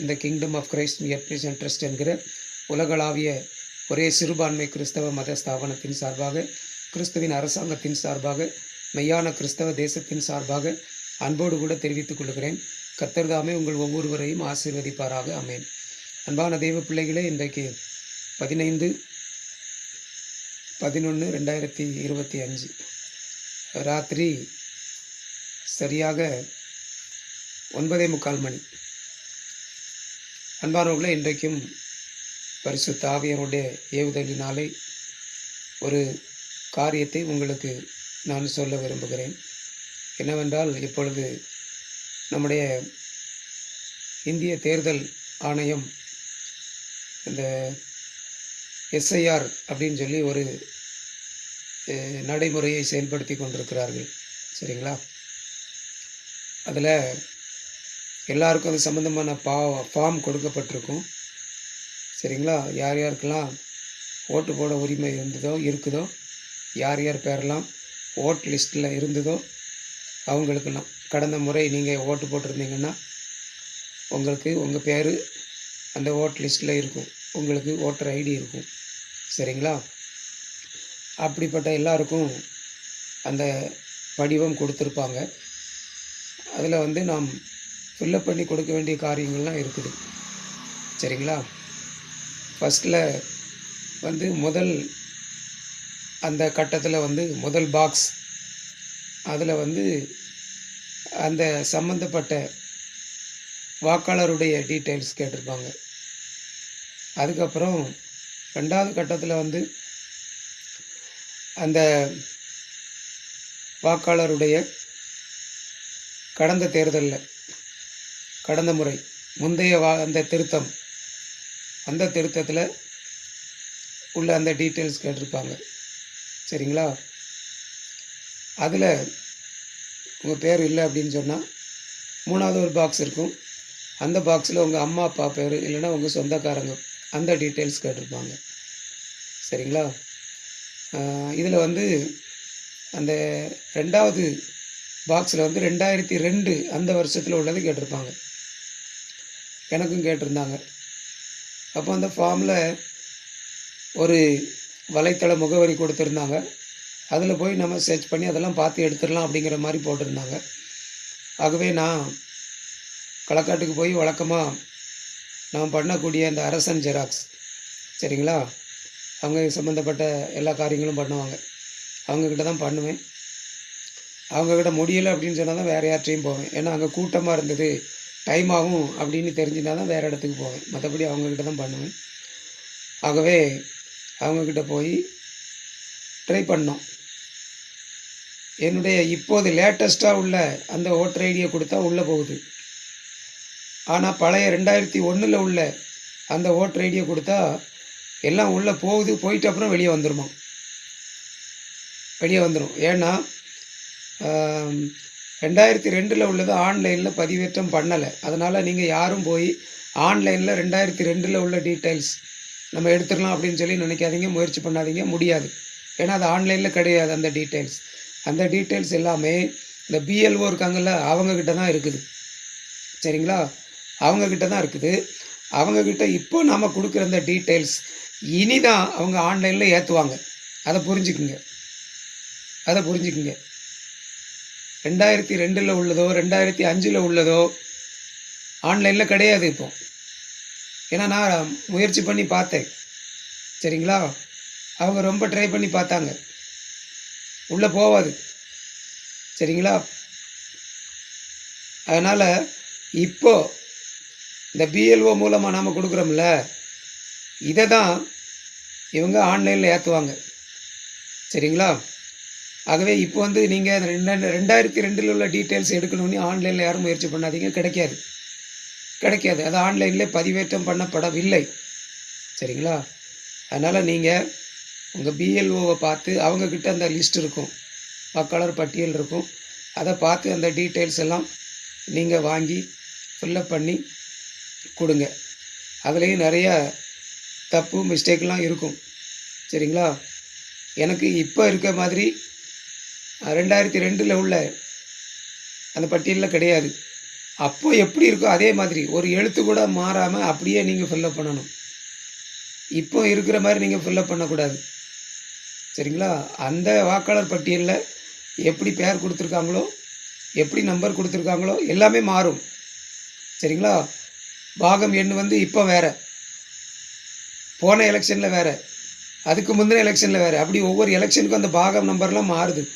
இந்த kingdom of Christ மியர் trust என்கிற உலகளாவிய ஒரே சிறுபான்மை கிறிஸ்தவ மத ஸ்தாபனத்தின் சார்பாக கிறிஸ்துவின் அரசாங்கத்தின் சார்பாக மெய்யான கிறிஸ்தவ தேசத்தின் சார்பாக அன்போடு கூட தெரிவித்துக் கொள்கிறேன். கத்தர்தாமே உங்கள் ஒவ்வொருவரையும் ஆசீர்வதிப்பாராக. அமேன் அன்பான தெய்வ பிள்ளைகளே இன்றைக்கு பதினைந்து பதினொன்று ரெண்டாயிரத்தி இருபத்தி அஞ்சு. ராத்திரி சரியாக ஒன்பதே முக்கால் மணி. அன்பானவர்களே இன்றைக்கும் பரிசு ஆவியனுடைய ஏவுதலினாலே ஒரு காரியத்தை உங்களுக்கு நான் சொல்ல விரும்புகிறேன். என்னவென்றால் இப்பொழுது நம்முடைய இந்திய தேர்தல் ஆணையம் இந்த எஸ்ஐஆர் அப்படின்னு சொல்லி ஒரு நடைமுறையை செயல்படுத்தி கொண்டிருக்கிறார்கள். சரிங்களா? அதில் எல்லாருக்கும் அது சம்மந்தமான பா ஃபார்ம் கொடுக்கப்பட்டிருக்கும். சரிங்களா? யார் யாருக்கெல்லாம் ஓட்டு போட உரிமை இருந்ததோ இருக்குதோ யார் யார் பேரெல்லாம் ஓட் லிஸ்ட்டில் இருந்ததோ அவங்களுக்கெல்லாம் கடந்த முறை நீங்கள் ஓட்டு போட்டிருந்தீங்கன்னா உங்களுக்கு உங்கள் பேர் அந்த ஓட் லிஸ்ட்டில் இருக்கும். உங்களுக்கு ஓட்டர் ஐடி இருக்கும். சரிங்களா? அப்படிப்பட்ட எல்லாருக்கும் அந்த படிவம் கொடுத்துருப்பாங்க. அதில் வந்து நாம் ஃபில்லப் பண்ணி கொடுக்க வேண்டிய காரியங்கள்லாம் இருக்குது. சரிங்களா? ஃபஸ்ட்டில் வந்து முதல் அந்த கட்டத்தில் வந்து முதல் பாக்ஸ் அதில் வந்து அந்த சம்மந்தப்பட்ட வாக்காளருடைய டீட்டெயில்ஸ் கேட்டிருப்பாங்க. அதுக்கப்புறம் ரெண்டாவது கட்டத்தில் வந்து அந்த வாக்காளருடைய கடந்த தேர்தலில் கடந்த முறை முந்தைய வா அந்த திருத்தம் அந்த திருத்தத்தில் உள்ள அந்த டீட்டெயில்ஸ் கேட்டிருப்பாங்க. சரிங்களா? அதில் உங்கள் பேர் இல்லை அப்படின்னு சொன்னால் மூணாவது ஒரு பாக்ஸ் இருக்கும். அந்த பாக்ஸில் உங்கள் அம்மா அப்பா பேர் இல்லைன்னா உங்கள் சொந்தக்காரங்க அந்த டீட்டெயில்ஸ் கேட்டிருப்பாங்க. சரிங்களா? இதில் வந்து அந்த ரெண்டாவது பாக்ஸில் வந்து ரெண்டாயிரத்தி ரெண்டு அந்த வருஷத்தில் உள்ளது கேட்டிருப்பாங்க. எனக்கும் கேட்டிருந்தாங்க. அப்போ அந்த ஃபார்மில் ஒரு வலைத்தள முகவரி கொடுத்துருந்தாங்க. அதில் போய் நம்ம சர்ச் பண்ணி அதெல்லாம் பார்த்து எடுத்துடலாம் அப்படிங்கிற மாதிரி போட்டிருந்தாங்க. ஆகவே நான் களக்காட்டுக்கு போய் வழக்கமாக நான் பண்ணக்கூடிய அந்த அரசன் ஜெராக்ஸ் சரிங்களா? அவங்க சம்மந்தப்பட்ட எல்லா காரியங்களும் பண்ணுவாங்க. அவங்கக்கிட்ட தான் பண்ணுவேன். அவங்கக்கிட்ட முடியலை அப்படின்னு சொன்னால் தான் வேறு யார்ட்டையும் போவேன். ஏன்னா அங்கே கூட்டமாக இருந்தது டைம் ஆகும் அப்படின்னு தெரிஞ்சுனா தான் வேறு இடத்துக்கு போவேன். மற்றபடி அவங்கக்கிட்ட தான் பண்ணுவேன். ஆகவே அவங்கக்கிட்ட போய் ட்ரை பண்ணோம். என்னுடைய இப்போது லேட்டஸ்ட்டாக உள்ள அந்த ஓட்டர் ஐடியை கொடுத்தா உள்ளே போகுது. ஆனால் பழைய ரெண்டாயிரத்தி ஒன்றில் உள்ள அந்த ஓட்டர் ஐடியை கொடுத்தா எல்லாம் உள்ளே போகுது போயிட்டு அப்புறம் வெளியே வந்துடுமா வெளியே வந்துடும் ஏன்னா ரெண்டாயிரத்தி ரெண்டில் உள்ளது ஆன்லைனில் பதிவேற்றம் பண்ணலை. அதனால் நீங்கள் யாரும் போய் ஆன்லைனில் ரெண்டாயிரத்தி ரெண்டில் உள்ள டீட்டெயில்ஸ் நம்ம எடுத்துடலாம் அப்படின்னு சொல்லி நினைக்காதீங்க முயற்சி பண்ணாதீங்க முடியாது. ஏன்னா அது ஆன்லைனில் கிடையாது அந்த டீட்டெயில்ஸ் அந்த டீட்டெயில்ஸ் எல்லாமே இந்த பிஎல்ஓ இருக்காங்கல்ல அவங்கக்கிட்ட தான் இருக்குது. சரிங்களா? அவங்கக்கிட்ட தான் இருக்குது. அவங்கக்கிட்ட இப்போ நாம் கொடுக்குற அந்த டீட்டெயில்ஸ் இனி தான் அவங்க ஆன்லைனில் ஏற்றுவாங்க அதை புரிஞ்சுக்குங்க. அதை புரிஞ்சுக்குங்க. ரெண்டாயிரத்தி ரெண்டில் உள்ளதோ ரெண்டாயிரத்தி அஞ்சில் உள்ளதோ ஆன்லைனில் கிடையாது இப்போ. ஏன்னா நான் முயற்சி பண்ணி பார்த்தேன். சரிங்களா? அவங்க ரொம்ப ட்ரை பண்ணி பார்த்தாங்க. உள்ளே போகாது சரிங்களா? அதனால் இப்போது இந்த பிஎல்ஓ மூலமாக நாம் கொடுக்குறோம்ல இதை தான் இவங்க ஆன்லைனில் ஏற்றுவாங்க சரிங்களா? ஆகவே இப்போ வந்து நீங்கள் ரெண்டாயிரத்தி ரெண்டில் உள்ள டீட்டெயில்ஸ் எடுக்கணும்னு ஆன்லைனில் யாரும் முயற்சி பண்ணாதீங்க. கிடைக்காது. கிடைக்காது. அது ஆன்லைனில் பதிவேற்றம் பண்ணப்படவில்லை. சரிங்களா? அதனால் நீங்கள் உங்கள் பிஎல்ஓவை பார்த்து அவங்கக்கிட்ட அந்த லிஸ்ட் இருக்கும். வாக்காளர் பட்டியல் இருக்கும். அதை பார்த்து அந்த டீட்டெயில்ஸ் எல்லாம் நீங்கள் வாங்கி ஃபில்லப் பண்ணி கொடுங்க. அதுலேயும் நிறைய தப்பு மிஸ்டேக்லாம் இருக்கும். சரிங்களா? எனக்கு இப்போ இருக்க மாதிரி ரெண்டாயிரத்தி ரெண்டில் உள்ள அந்த பட்டியலில் கிடையாது. அப்போ எப்படி இருக்கோ அதே மாதிரி ஒரு எழுத்து கூட மாறாமல் அப்படியே நீங்கள் ஃபில்லப் பண்ணணும். இப்போ இருக்கிற மாதிரி நீங்கள் ஃபில்லப் பண்ணக்கூடாது. சரிங்களா? அந்த வாக்காளர் பட்டியலில் எப்படி பேர் கொடுத்துருக்காங்களோ எப்படி நம்பர் கொடுத்துருக்காங்களோ எல்லாமே மாறும். சரிங்களா? பாகம் எண் வந்து இப்போ வேறு. போன எலெக்ஷனில் வேறு. அதுக்கு முந்தின எலெக்ஷனில் வேறு. அப்படி ஒவ்வொரு எலெக்ஷனுக்கும் அந்த பாகம் நம்பர்லாம் மாறுது.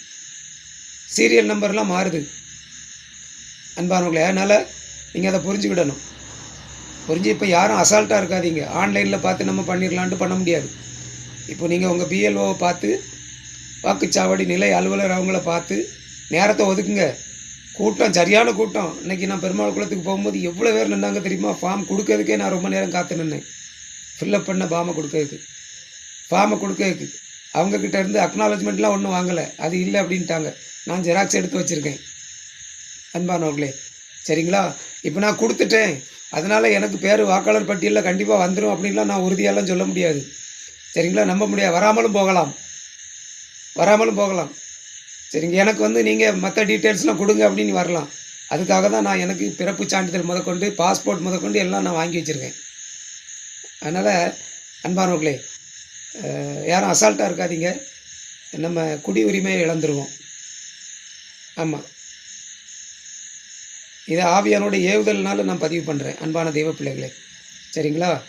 சீரியல் நம்பர்லாம் மாறுது. அன்பானவங்களே அதனால் நீங்கள் அதை புரிஞ்சுக்கிடணும். புரிஞ்சு இப்போ யாரும் அசால்ட்டாக இருக்காதீங்க. ஆன்லைனில் பார்த்து நம்ம பண்ணிடலான்ட்டு பண்ண முடியாது. இப்போ நீங்கள் உங்கள் பிஎல்ஓவை பார்த்து வாக்குச்சாவடி நிலை அலுவலர் அவங்கள பார்த்து நேரத்தை ஒதுக்குங்க. கூட்டம் சரியான கூட்டம். இன்னைக்கு நான் பெருமாள் குளத்துக்கு போகும்போது எவ்வளோ பேர் நின்னாங்க தெரியுமா? ஃபார்ம் கொடுக்கறதுக்கே நான் ரொம்ப நேரம் காத்து நின்னேன். ஃபில்லப் பண்ண ஃபார்மை கொடுக்கறதுக்கு. ஃபார்மை கொடுக்கறதுக்கு. அவங்கக்கிட்ட இருந்து அக்னாலஜ்மெண்ட்லாம் ஒன்றும் வாங்கலை. அது இல்லை அப்படின்ட்டாங்க. நான் ஜெராக்ஸ் எடுத்து வச்சுருக்கேன். அன்பானவர்களே சரிங்களா? இப்போ நான் கொடுத்துட்டேன். அதனால் எனக்கு பேர் வாக்காளர் பட்டியலில் கண்டிப்பாக வந்துடும் அப்படின்லாம் நான் உறுதியாலாம் சொல்ல முடியாது. சரிங்களா? நம்ப முடியாது வராமலும் போகலாம். வராமலும் போகலாம். சரிங்க எனக்கு வந்து நீங்கள் மற்ற டீட்டெயில்ஸ்லாம் கொடுங்க அப்படின்னு வரலாம். அதுக்காக தான் நான் எனக்கு பிறப்பு சான்றிதழ் முதற்கொண்டு பாஸ்போர்ட் முதற்கொண்டு எல்லாம் நான் வாங்கி வச்சுருக்கேன். அதனால் அன்பானவர்களே யாரும் அசால்ட்டாக இருக்காதீங்க. நம்ம குடி உரிமையை இழந்துருவோம். ஆமாம் இதை ஆவியானோட ஏவுதல்னால நான் பதிவு பண்ணுறேன் அன்பான தெய்வ பிள்ளைகளே. சரிங்களா?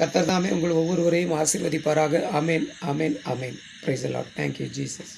கத்தர் தாமே உங்கள் ஒவ்வொருவரையும் ஆசீர்வதிப்பாராக. Amen amen amen praise a lot thank you Jesus